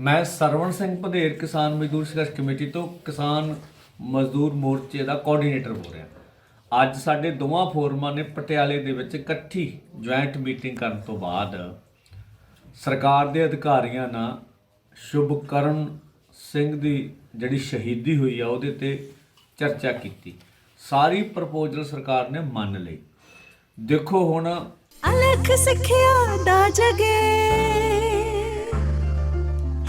ਮੈਂ ਸਰਵਣ ਸਿੰਘ ਭਦੇਰ ਕਿਸਾਨ ਮਜ਼ਦੂਰ ਸੰਘਰਸ਼ ਕਮੇਟੀ ਤੋਂ ਕਿਸਾਨ ਮਜ਼ਦੂਰ ਮੋਰਚੇ ਦਾ ਕੋਆਰਡੀਨੇਟਰ ਬੋਲ ਰਿਹਾ। ਅੱਜ ਸਾਡੇ ਦੋਵਾਂ ਫੋਰਮਾਂ ਨੇ ਪਟਿਆਲੇ ਦੇ ਵਿੱਚ ਇਕੱਠੀ ਜੁਆਇੰਟ ਮੀਟਿੰਗ ਕਰਨ ਤੋਂ ਬਾਅਦ ਸਰਕਾਰ ਦੇ ਅਧਿਕਾਰੀਆਂ ਨਾਲ ਸ਼ੁਭਕਰਨ ਸਿੰਘ ਦੀ ਜਿਹੜੀ ਸ਼ਹੀਦੀ ਹੋਈ ਆ, ਉਹਦੇ ਤੇ ਚਰਚਾ ਕੀਤੀ। ਸਾਰੀ ਪ੍ਰਪੋਜ਼ਲ ਸਰਕਾਰ ਨੇ ਮੰਨ ਲਈ। ਦੇਖੋ ਹੁਣ ਅਲਖ ਸਿੱਖਿਆ ਦਾ ਜਗੇ।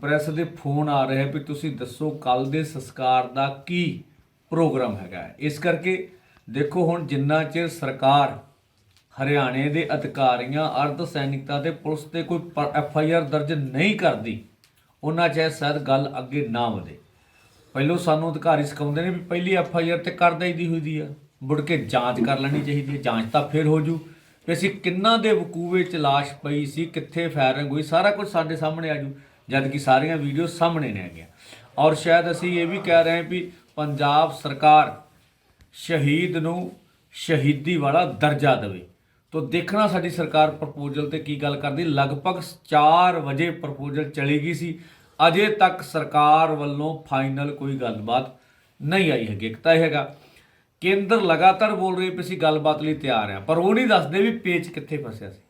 ਪ੍ਰੈਸ ਦੇ ਫੋਨ ਆ ਰਹੇ ਵੀ ਤੁਸੀਂ ਦੱਸੋ ਕੱਲ ਦੇ ਸੰਸਕਾਰ ਦਾ ਕੀ ਪ੍ਰੋਗਰਾਮ ਹੈਗਾ ਇਸ ਕਰਕੇ ਦੇਖੋ ਹੁਣ ਜਿੰਨਾ ਚਿਰ ਸਰਕਾਰ ਹਰਿਆਣੇ ਦੇ ਅਧਿਕਾਰੀਆਂ, ਅਰਧ ਸੈਨਿਕਤਾ ਤੇ ਪੁਲਿਸ ਤੇ ਕੋਈ ਐਫ ਆਈ ਆਰ ਦਰਜ ਨਹੀਂ ਕਰਦੀ, ਉਹਨਾਂ ਚਿਰ ਸ਼ਾਇਦ ਗੱਲ ਅੱਗੇ ਨਾ ਵਧੇ। ਪਹਿਲੋਂ ਸਾਨੂੰ ਅਧਿਕਾਰੀ ਸਿਖਾਉਂਦੇ ਨੇ ਵੀ ਪਹਿਲੀ ਐਫ ਆਈ ਆਰ ਤੇ ਕਰ ਦਈਦੀ ਹੋਈ ਦੀ ਆ, ਮੁੜ ਕੇ ਜਾਂਚ ਕਰ ਲੈਣੀ ਚਾਹੀਦੀ ਹੈ ਜਾਂਚ ਤਾਂ ਫਿਰ ਹੋ ਜੂ। ਵੀ ਅਸੀਂ ਕਿੰਨਾ ਦੇ ਵਕੂਵੇ ਚ ਲਾਸ਼ ਪਈ ਸੀ, ਕਿੱਥੇ ਫਾਇਰਿੰਗ ਹੋਈ, ਸਾਰਾ ਕੁਝ ਸਾਡੇ ਸਾਹਮਣੇ ਆ ਜੂ। ਜਦ ਕਿ ਸਾਰੀਆਂ ਵੀਡੀਓ ਸਾਹਮਣੇ ਨੇ ਹੈਗੀਆਂ। ਔਰ ਸ਼ਾਇਦ ਅਸੀਂ ਇਹ ਵੀ ਕਹਿ ਰਹੇ ਹਾਂ ਵੀ ਪੰਜਾਬ ਸਰਕਾਰ ਸ਼ਹੀਦ ਨੂੰ ਸ਼ਹੀਦੀ ਵਾਲਾ ਦਰਜਾ ਦੇਵੇ। ਤੋ ਦੇਖਣਾ ਸਾਡੀ ਸਰਕਾਰ ਪ੍ਰਪੋਜ਼ਲ ਤੇ ਕੀ ਗੱਲ ਕਰਦੀ। ਲਗਭਗ 4 ਵਜੇ ਪ੍ਰਪੋਜ਼ਲ ਚਲੀ ਗਈ ਸੀ। ਅਜੇ ਤੱਕ ਸਰਕਾਰ ਵੱਲੋਂ ਫਾਈਨਲ ਕੋਈ ਗੱਲਬਾਤ ਨਹੀਂ ਆਈ ਹੈਗੀ। ਇੱਕ ਤਾਂ ਇਹ ਹੈਗਾ, ਕੇਂਦਰ ਲਗਾਤਾਰ ਬੋਲ ਰਹੇ ਵੀ ਅਸੀਂ ਗੱਲਬਾਤ ਲਈ ਤਿਆਰ ਆ। ਪਰ ਉਹ ਨਹੀਂ ਦੱਸਦੇ ਵੀ ਪੇਚ ਕਿੱਥੇ ਫਸਿਆ ਸੀ।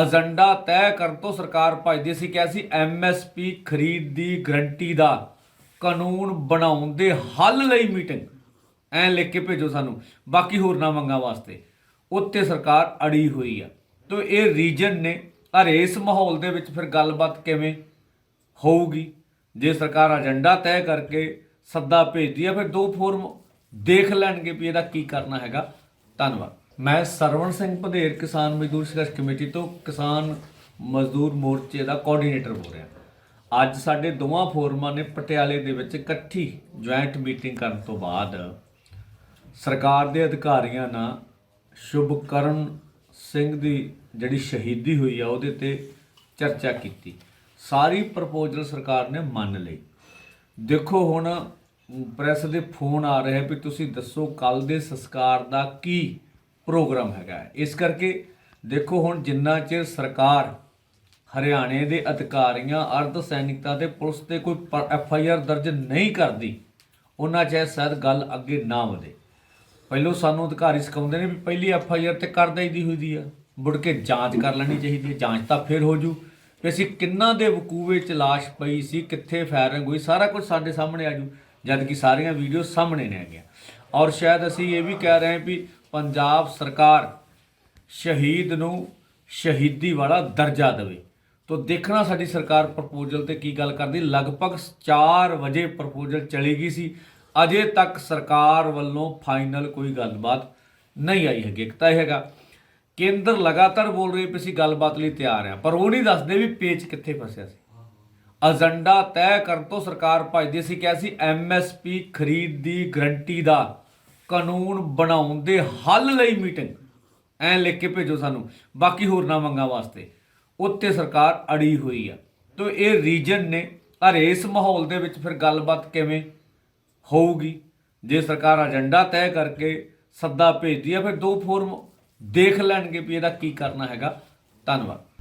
ਏਜੰਡਾ ਤੈਅ ਕਰਨ ਤੋਂ ਸਰਕਾਰ ਭੱਜਦੀ ਸੀ ਕਿਹਾ ਸੀ ਐਮਐਸਪੀ ਖਰੀਦ ਦੀ ਗਰੰਟੀ ਦਾ ਕਾਨੂੰਨ ਬਣਾਉਣ ਦੇ ਹੱਲ ਲਈ ਮੀਟਿੰਗ। ਐਂ ਲਿਖ ਕੇ ਭੇਜੋ ਸਾਨੂੰ। ਬਾਕੀ ਹੋਰ ਨਾ ਮੰਗਾਂ ਵਾਸਤੇ। ਉੱਤੇ ਸਰਕਾਰ ਅੜੀ ਹੋਈ ਆ। ਤੋ ਇਹ ਰੀਜਨ ਨੇ। ਅਰ ਇਸ ਮਾਹੌਲ ਦੇ ਵਿੱਚ ਫਿਰ ਗੱਲਬਾਤ ਕਿਵੇਂ ਹੋਊਗੀ? ਜੇ ਸਰਕਾਰ ਏਜੰਡਾ ਤੈਅ ਕਰਕੇ ਸੱਦਾ ਭੇਜਦੀ ਆ, ਫਿਰ ਦੋ ਫੋਰਮ ਦੇਖ ਲੈਣਗੇ ਵੀ ਇਹਦਾ ਕੀ ਕਰਨਾ ਹੈਗਾ। ਧੰਨਵਾਦ। ਮੈਂ ਸਰਵਣ ਸਿੰਘ ਭਦੇਰ ਕਿਸਾਨ ਮਜ਼ਦੂਰ ਸੰਘਰਸ਼ ਕਮੇਟੀ ਤੋਂ ਕਿਸਾਨ ਮਜ਼ਦੂਰ ਮੋਰਚੇ ਦਾ ਕੋਆਰਡੀਨੇਟਰ ਬੋਲ ਰਿਹਾ। ਅੱਜ ਸਾਡੇ ਦੋਵਾਂ ਫੋਰਮਾਂ ਨੇ ਪਟਿਆਲੇ ਦੇ ਵਿੱਚ ਇਕੱਠੀ ਜੁਆਇੰਟ ਮੀਟਿੰਗ ਕਰਨ ਤੋਂ ਬਾਅਦ ਸਰਕਾਰ ਦੇ ਅਧਿਕਾਰੀਆਂ ਨਾਲ ਸ਼ੁਭਕਰਨ ਸਿੰਘ ਦੀ ਜਿਹੜੀ ਸ਼ਹੀਦੀ ਹੋਈ ਆ, ਉਹਦੇ ਤੇ ਚਰਚਾ ਕੀਤੀ। ਸਾਰੀ ਪ੍ਰਪੋਜ਼ਲ ਸਰਕਾਰ ਨੇ ਮੰਨ ਲਈ। ਦੇਖੋ ਹੁਣ ਪ੍ਰੈਸ ਦੇ ਫੋਨ ਆ ਰਹੇ ਵੀ ਤੁਸੀਂ ਦੱਸੋ ਕੱਲ ਦੇ ਸੰਸਕਾਰ ਦਾ ਕੀ ਪ੍ਰੋਗਰਾਮ ਹੈਗਾ ਇਸ ਕਰਕੇ ਦੇਖੋ ਹੁਣ ਜਿੰਨਾ ਚਿਰ ਸਰਕਾਰ ਹਰਿਆਣੇ ਦੇ ਅਧਿਕਾਰੀਆਂ, ਅਰਧ ਸੈਨਿਕਤਾ ਤੇ ਪੁਲਿਸ ਤੇ ਕੋਈ ਐਫ ਆਈ ਆਰ ਦਰਜ ਨਹੀਂ ਕਰਦੀ, ਉਹਨਾਂ ਚਿਰ ਸ਼ਾਇਦ ਗੱਲ ਅੱਗੇ ਨਾ ਵਧੇ। ਪਹਿਲੋਂ ਸਾਨੂੰ ਅਧਿਕਾਰੀ ਸਿਖਾਉਂਦੇ ਨੇ ਵੀ ਪਹਿਲੀ ਐਫ ਆਈ ਆਰ ਤੇ ਕਰ ਦਈਦੀ ਹੋਈ ਦੀ ਆ। ਮੁੜ ਕੇ ਜਾਂਚ ਕਰ ਲੈਣੀ ਚਾਹੀਦੀ ਹੈ, ਜਾਂਚ ਤਾਂ ਫਿਰ ਹੋ ਜੂ। ਵੀ ਅਸੀਂ ਕਿੰਨਾ ਦੇ ਵਕੂਵੇ ਚ ਲਾਸ਼ ਪਈ ਸੀ, ਕਿੱਥੇ ਫਾਇਰਿੰਗ ਹੋਈ, ਸਾਰਾ ਕੁਝ ਸਾਡੇ ਸਾਹਮਣੇ ਆ ਜੂ ਜਦ ਕਿ ਸਾਰੀਆਂ ਵੀਡੀਓ ਸਾਹਮਣੇ ਨੇ ਹੈਗੀਆਂ। ਔਰ ਸ਼ਾਇਦ ਅਸੀਂ ਇਹ ਵੀ ਕਹਿ ਰਹੇ ਹਾਂ ਵੀ ਪੰਜਾਬ ਸਰਕਾਰ ਸ਼ਹੀਦ ਨੂੰ ਸ਼ਹੀਦੀ ਵਾਲਾ ਦਰਜਾ ਦੇਵੇ। ਤੋ ਦੇਖਣਾ ਸਾਡੀ ਸਰਕਾਰ ਪ੍ਰਪੋਜ਼ਲ ਤੇ ਕੀ ਗੱਲ ਕਰਦੀ। ਲਗਭਗ 4 ਵਜੇ ਪ੍ਰਪੋਜ਼ਲ ਚਲੀ ਗਈ ਸੀ। ਅਜੇ ਤੱਕ ਸਰਕਾਰ ਵੱਲੋਂ ਫਾਈਨਲ ਕੋਈ ਗੱਲਬਾਤ ਨਹੀਂ ਆਈ ਹੈਗੀ। ਇੱਕ ਤਾਂ ਇਹ ਹੈਗਾ, ਕੇਂਦਰ ਲਗਾਤਾਰ ਬੋਲ ਰਹੀ ਪਈ ਸੀ, ਗੱਲਬਾਤ ਲਈ ਤਿਆਰ ਆ। ਪਰ ਉਹ ਨਹੀਂ ਦੱਸਦੇ ਵੀ ਪੇਚ ਕਿੱਥੇ ਫਸਿਆ ਸੀ। ਏਜੰਡਾ ਤੈਅ ਕਰਨ ਤੋਂ ਸਰਕਾਰ ਭੱਜਦੀ ਸੀ, ਕਿਹਾ ਸੀ ਐਮਐਸਪੀ ਖਰੀਦ ਦੀ ਗਰੰਟੀ ਦਾ ਕਾਨੂੰਨ ਬਣਾਉਣ ਦੇ ਹੱਲ ਲਈ ਮੀਟਿੰਗ। ਐਂ ਲਿਖ ਕੇ ਭੇਜੋ ਸਾਨੂੰ। ਬਾਕੀ ਹੋਰ ਨਾ ਮੰਗਾਂ ਵਾਸਤੇ। ਉੱਤੇ ਸਰਕਾਰ ਅੜੀ ਹੋਈ ਆ। ਤੋ ਇਹ ਰੀਜਨ ਨੇ। ਅਰ ਇਸ ਮਾਹੌਲ ਦੇ ਵਿੱਚ ਫਿਰ ਗੱਲਬਾਤ ਕਿਵੇਂ ਹੋਊਗੀ? ਜੇ ਸਰਕਾਰ ਏਜੰਡਾ ਤੈਅ ਕਰਕੇ ਸੱਦਾ ਭੇਜਦੀ ਆ, ਫਿਰ ਦੋ ਫੋਰਮ ਦੇਖ ਲੈਣਗੇ ਵੀ ਇਹਦਾ ਕੀ ਕਰਨਾ ਹੈਗਾ। ਧੰਨਵਾਦ।